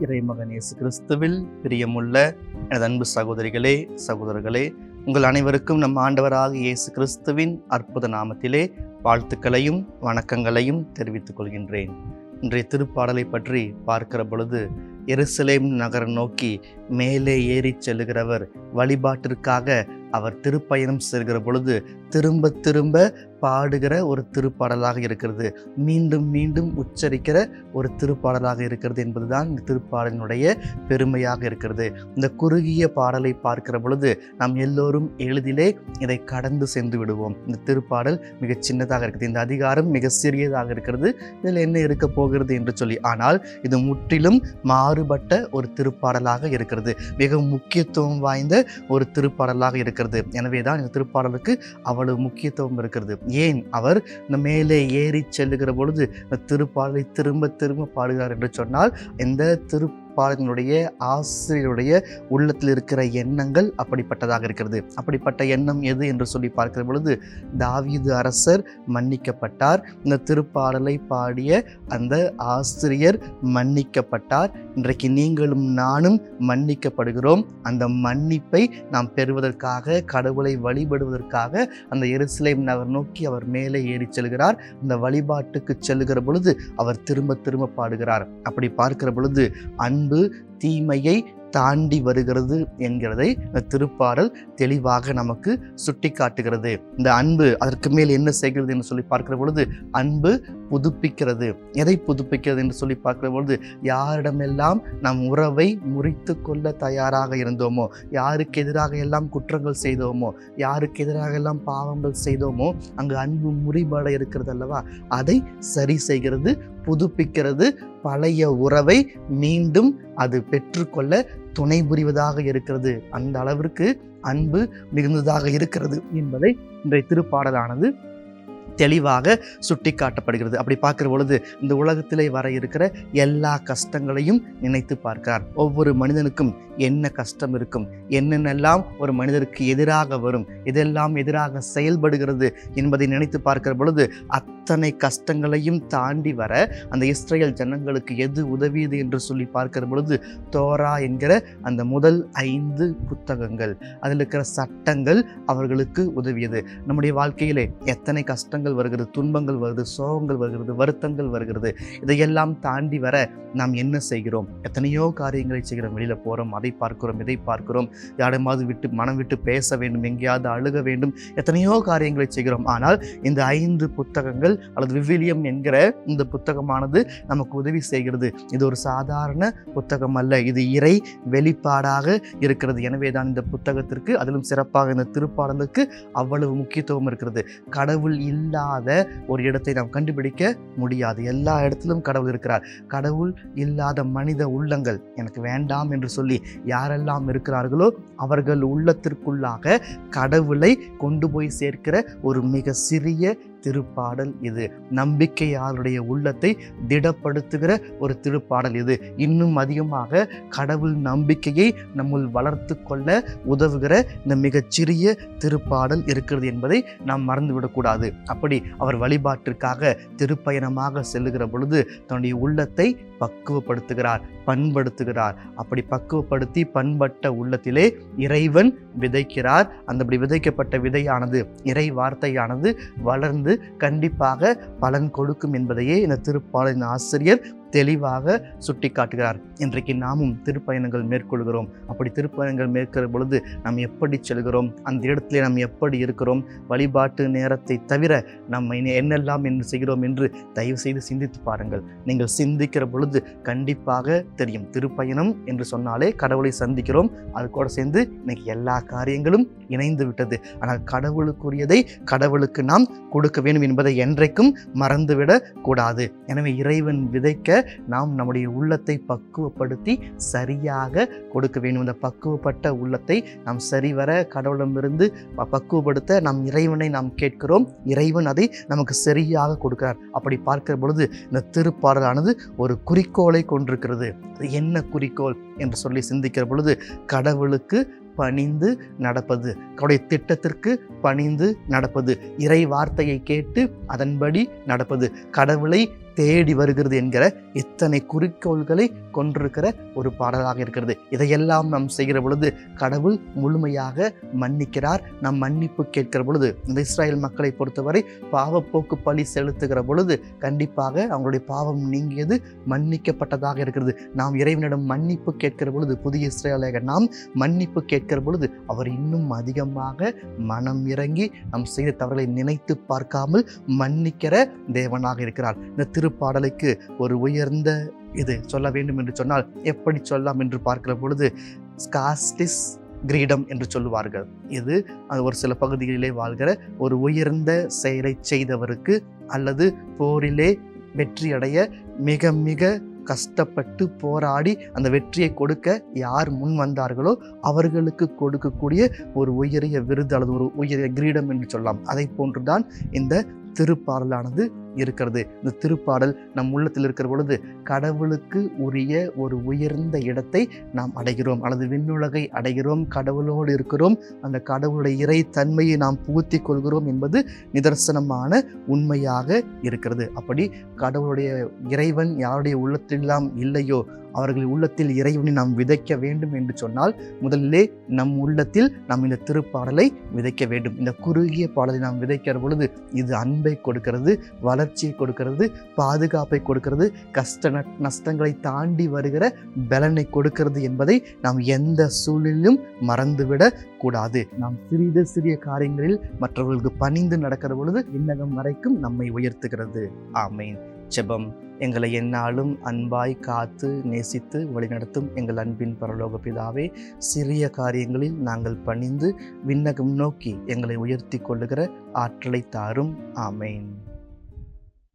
இறைமகன் இயேசு கிறிஸ்துவில் பிரியமுள்ள எனது அன்பு சகோதரிகளே சகோதரர்களே உங்கள் அனைவருக்கும் நம் ஆண்டவராக இயேசு கிறிஸ்துவின் அற்புத நாமத்திலே வாழ்த்துக்களையும் வணக்கங்களையும் தெரிவித்துக் கொள்கின்றேன். இன்றைய திருப்பாடலை பற்றி பார்க்கிற பொழுது எருசலேம் நகரம் நோக்கி மேலே ஏறிச் செல்லுகிறவர் வழிபாட்டிற்காக அவர் திருப்பயணம் செல்கிற பொழுது திரும்ப திரும்ப பாடுகிற ஒரு திருப்பாடலாக இருக்கிறது. மீண்டும் மீண்டும் உச்சரிக்கிற ஒரு திருப்பாடலாக இருக்கிறது என்பதுதான் இந்த திருப்பாடலினுடைய பெருமையாக இருக்கிறது. இந்த குறுகிய பாடலை பார்க்கிற பொழுது நாம் எல்லோரும் எளிதிலே இதை கடந்து சென்று விடுவோம். இந்த திருப்பாடல் மிக சின்னதாக இருக்குது இந்த அதிகாரம் மிக சிறியதாக இருக்கிறது. இதில் என்ன இருக்க போகிறது என்று சொல்லி ஆனால் இது முற்றிலும் மாறுபட்ட ஒரு திருப்பாடலாக இருக்கிறது. மிக முக்கியத்துவம் வாய்ந்த ஒரு திருப்பாடலாக இருக்கிறது. எனவே தான் இந்த திருப்பாடலுக்கு அவ்வளவு முக்கியத்துவம் இருக்கிறது. ஏன் அவர் இந்த மேலே ஏறி செல்லுகிற பொழுது இந்த திருப்பாடலை திரும்ப திரும்ப பாடுகிறார் என்று சொன்னால் இந்த திரு திருப்பாடலினுடைய ஆசிரியருடைய உள்ளத்தில் இருக்கிற எண்ணங்கள் அப்படிப்பட்டதாக இருக்கிறது. அப்படிப்பட்ட எண்ணம் எது என்று சொல்லி பார்க்கிற பொழுது தாவீது அரசர் மன்னிக்கப்பட்டார். இந்த திருப்பாடலை பாடிய அந்த ஆசிரியர் மன்னிக்கப்பட்டார். இன்றைக்கு நீங்களும் நானும் மன்னிக்கப்படுகிறோம். அந்த மன்னிப்பை நாம் பெறுவதற்காக கடவுளை வழிபடுவதற்காக அந்த எருசலேம் நகர் நோக்கி அவர் மேலே ஏறி செல்கிறார். அந்த வழிபாட்டுக்கு செல்லுகிற பொழுது அவர் திரும்ப திரும்ப பாடுகிறார். அப்படி பார்க்கிற பொழுது அன்பு அன்பு தீமையை தாண்டி வருகிறது என்கிறதை இந்த திருப்பாடல் தெளிவாக நமக்கு சுட்டி காட்டுகிறது இந்த அன்பு அதற்கு மேல் என்ன செய்கிறது என்று சொல்லி பார்க்கிற பொழுது அன்பு புதுப்பிக்கிறது. எதை புதுப்பிக்கிறது என்று சொல்லி பார்க்கிற பொழுது யாரிடமெல்லாம் நம் உறவை முறித்து கொள்ள தயாராக இருந்தோமோ யாருக்கு எதிராக எல்லாம் குற்றங்கள் செய்தோமோ யாருக்கு எதிராக எல்லாம் பாவங்கள் செய்தோமோ அங்கு அன்பு முறிபட இருக்கிறது அல்லவா? அதை சரி செய்கிறது புதுப்பிக்கிறது. பழைய உறவை மீண்டும் அது பெற்றுக்கொள்ள துணை புரிவதாக இருக்கிறது. அந்த அளவிற்கு அன்பு மிகுந்ததாக இருக்கிறது என்பதை இன்றைய திருப்பாடலானது தெளிவாக சுட்டி காட்டப்படுகிறது அப்படி பார்க்குற பொழுது இந்த உலகத்திலே வர இருக்கிற எல்லா கஷ்டங்களையும் நினைத்து பார்க்கிறார். ஒவ்வொரு மனிதனுக்கும் என்ன கஷ்டம் இருக்கும்? என்னென்னலாம் ஒரு மனிதருக்கு எதிராக வரும்? எதெல்லாம் எதிராக செயல்படுகிறது என்பதை நினைத்து பார்க்கிற பொழுது அத்தனை கஷ்டங்களையும் தாண்டி வர அந்த இஸ்ரேல் ஜனங்களுக்கு எது உதவியது என்று சொல்லி பார்க்கிற பொழுது தோரா என்கிற அந்த முதல் ஐந்து புத்தகங்கள் அதில் இருக்கிற சட்டங்கள் அவர்களுக்கு உதவியது. நம்முடைய வாழ்க்கையிலே எத்தனை கஷ்டங்கள் கஷ்டங்கள் வருகிறது துன்பங்கள் வருது சோகங்கள் வருகிறது வருத்தங்கள் வருகிறது. இதையெல்லாம் தாண்டி வர நாம் என்ன செய்கிறோம்? எத்தனையோ காரியங்களை செய்கிறோம். வெளியில் போகிறோம் அதை பார்க்கிறோம் இதை பார்க்கிறோம். யாரையாவது விட்டு மனம் விட்டு பேச வேண்டும் எங்கேயாவது அழுக வேண்டும். எத்தனையோ காரியங்களை செய்கிறோம். ஆனால் இந்த ஐந்து புத்தகங்கள் அல்லது விவிலியம் என்கிற இந்த புத்தகமானது நமக்கு உதவி செய்கிறது. இது ஒரு சாதாரண புத்தகம் அல்ல. இது இறை வெளிப்பாடாக இருக்கிறது. எனவே தான் இந்த புத்தகத்திற்கு அதிலும் சிறப்பாக இந்த திருப்பாடலுக்கு அவ்வளவு முக்கியத்துவம் இருக்கிறது. கடவுள் இல்லாத ஒரு இடத்தை நாம் கண்டுபிடிக்க முடியாது. எல்லா இடத்திலும் கடவுள் இருக்கிறார். கடவுள் இல்லாத மனித உள்ளங்கள் எனக்கு வேண்டாம் என்று சொல்லி யாரெல்லாம் இருக்கிறார்களோ அவர்கள் உள்ளத்திற்குள்ளாக கடவுளை கொண்டு போய் சேர்க்கிற ஒரு மிக சிறிய திருப்பாடல் இது. நம்பிக்கையாளருடைய உள்ளத்தை திடப்படுத்துகிற ஒரு திருப்பாடல் இது. இன்னும் அதிகமாக கடவுள் நம்பிக்கையை நம்முள் வளர்த்து கொள்ள உதவுகிற இந்த மிகச்சிறிய திருப்பாடல் இருக்கிறது என்பதை நாம் மறந்துவிடக்கூடாது அப்படி அவர் வழிபாட்டிற்காக திருப்பயணமாக செல்லுகிற பொழுது தன்னுடைய உள்ளத்தை பக்குவப்படுத்துகிறார் பண்படுத்துகிறார். அப்படி பக்குவப்படுத்தி பண்பட்ட உள்ளத்திலே இறைவன் விதைக்கிறார். அந்தபடி விதைக்கப்பட்ட விதையானது இறை வார்த்தையானது வளர்ந்து கண்டிப்பாக பலன் கொடுக்கும் என்பதையே இந்த திருப்பாடலின் ஆசிரியர் தெளிவாக சுட்டி காட்டுகிறார். இன்றைக்கு நாமும் திருப்பயணங்கள் மேற்கொள்கிறோம். அப்படி திருப்பயணங்கள் மேற்கொள்ளும் பொழுது நாம் எப்படி செல்கிறோம்? அந்த இடத்துல நாம் எப்படி இருக்கிறோம்? வழிபாட்டு நேரத்தை தவிர நம்ம என்னெல்லாம் என்று செய்கிறோம் என்று தயவு செய்து சிந்தித்து பாருங்கள். நீங்கள் சிந்திக்கிற பொழுது கண்டிப்பாக தெரியும். திருப்பயணம் என்று சொன்னாலே கடவுளை சந்திக்கிறோம். அது கூட சேர்ந்து இன்னைக்கு எல்லா காரியங்களும் இணைந்து விட்டது. ஆனால் கடவுளுக்குரியதை கடவுளுக்கு நாம் கொடுக்க வேண்டும் என்பதை என்றைக்கும் மறந்துவிடக் கூடாது. எனவே இறைவன் விதைக்க நாம் நம்முடைய உள்ளத்தை பக்குவப்படுத்தி சரியாக கொடுக்க வேண்டும். இந்த பக்குவப்பட்ட உள்ளத்தை நாம் சரிவர கடவுளமிருந்து பக்குவப்படுத்த நம் இறைவனை நாம் கேட்கிறோம். இறைவன் அதை நமக்கு சரியாக கொடுக்கிறார். அப்படி பார்க்கிற பொழுது இந்த திருப்பாடலானது ஒரு குறிக்கோளை கொண்டிருக்கிறது. என்ன குறிக்கோள் என்று சொல்லி சிந்திக்கிற பொழுது கடவுளுக்கு பணிந்து நடப்பது. அவருடைய திட்டத்திற்கு பணிந்து நடப்பது. இறை வார்த்தையை கேட்டு அதன்படி நடப்பது. கடவுளை தேடி வருகிறது என்கிற இத்தனை குறிக்கோள்களை கொண்டிருக்கிற ஒரு பாடலாக இருக்கிறது. இதையெல்லாம் நாம் செய்கிற பொழுது கடவுள் முழுமையாக மன்னிக்கிறார். நாம் மன்னிப்பு கேட்கிற பொழுது இந்த இஸ்ராயல் மக்களை பொறுத்தவரை பாவப்போக்கு பழி செலுத்துகிற பொழுது கண்டிப்பாக அவங்களுடைய பாவம் நீங்கியது மன்னிக்கப்பட்டதாக இருக்கிறது. நாம் இறைவனிடம் மன்னிப்பு கேட்கிற பொழுது புதிய இஸ்ரேலாக நாம் மன்னிப்பு கேட்க கேட்கிற பொழுது அவர் இன்னும் அதிகமாக மனம் இறங்கி நாம் செய்த தவறுகளை நினைத்து பார்க்காமல் மன்னிக்கிற தேவனாக இருக்கிறார். இந்த திருப்பாடலுக்கு ஒரு உயர்ந்த இது சொல்ல வேண்டும் என்று சொன்னால் எப்படி சொல்லலாம் என்று பார்க்கிற பொழுது ஸ்காஸ்டிஸ் கிரீடம் என்று சொல்லுவார்கள். இது அது ஒரு சில பகுதிகளிலே வாழ்கிற ஒரு உயர்ந்த செயலை செய்தவருக்கு அல்லது போரிலே வெற்றியடைய மிக மிக கஷ்டப்பட்டு போராடி அந்த வெற்றியை கொடுக்க யார் முன் வந்தார்களோ அவர்களுக்கு கொடுக்கக்கூடிய ஒரு உயரிய விருது அல்லது ஒரு உயரிய கிரீடம் என்று சொல்லலாம். அதை போன்றுதான் இந்த திருப்பாடலானது இருக்கிறது. இந்த திருப்பாடல் நம் உள்ளத்தில் இருக்கிற பொழுது கடவுளுக்கு உரிய ஒரு உயர்ந்த இடத்தை நாம் அடைகிறோம். அல்லது விண்ணுலகை அடைகிறோம். கடவுளோடு இருக்கிறோம். அந்த கடவுளுடைய இறை தன்மையை நாம் புகுத்தி கொள்கிறோம் என்பது நிதர்சனமான உண்மையாக இருக்கிறது. அப்படி கடவுளுடைய இறைவன் யாருடைய உள்ளத்திலாம் இல்லையோ அவர்கள் உள்ளத்தில் இறைவனை நாம் விதைக்க வேண்டும் என்று சொன்னால் முதலிலே நம் உள்ளத்தில் நாம் இந்த திருப்பாடலை விதைக்க வேண்டும். இந்த குறுகிய பாடலை நாம் விதைக்கிற பொழுது இது அன்பை கொடுக்கிறது வளர்ச்சியை கொடுக்கிறது பாதுகாப்பை கொடுக்கிறது கஷ்ட நஷ்டங்களை தாண்டி வருகிற பலனை கொடுக்கிறது என்பதை நாம் எந்த சூழலிலும் மறந்துவிடக் கூடாது. நாம் சிறிது சிறிய காரியங்களில் மற்றவர்களுக்கு பணிந்து நடக்கிற பொழுது விண்ணகம் வரைக்கும் நம்மை உயர்த்துகிறது. ஆமேன். செபம். எங்களை என்னாலும் அன்பாய் காத்து நேசித்து வழிநடத்தும் எங்கள் அன்பின் பரலோக பிதாவே சிறிய காரியங்களில் நாங்கள் பணிந்து விண்ணகம் நோக்கி எங்களை உயர்த்தி கொள்ளுகிற ஆற்றலை தாரும். ஆமேன்.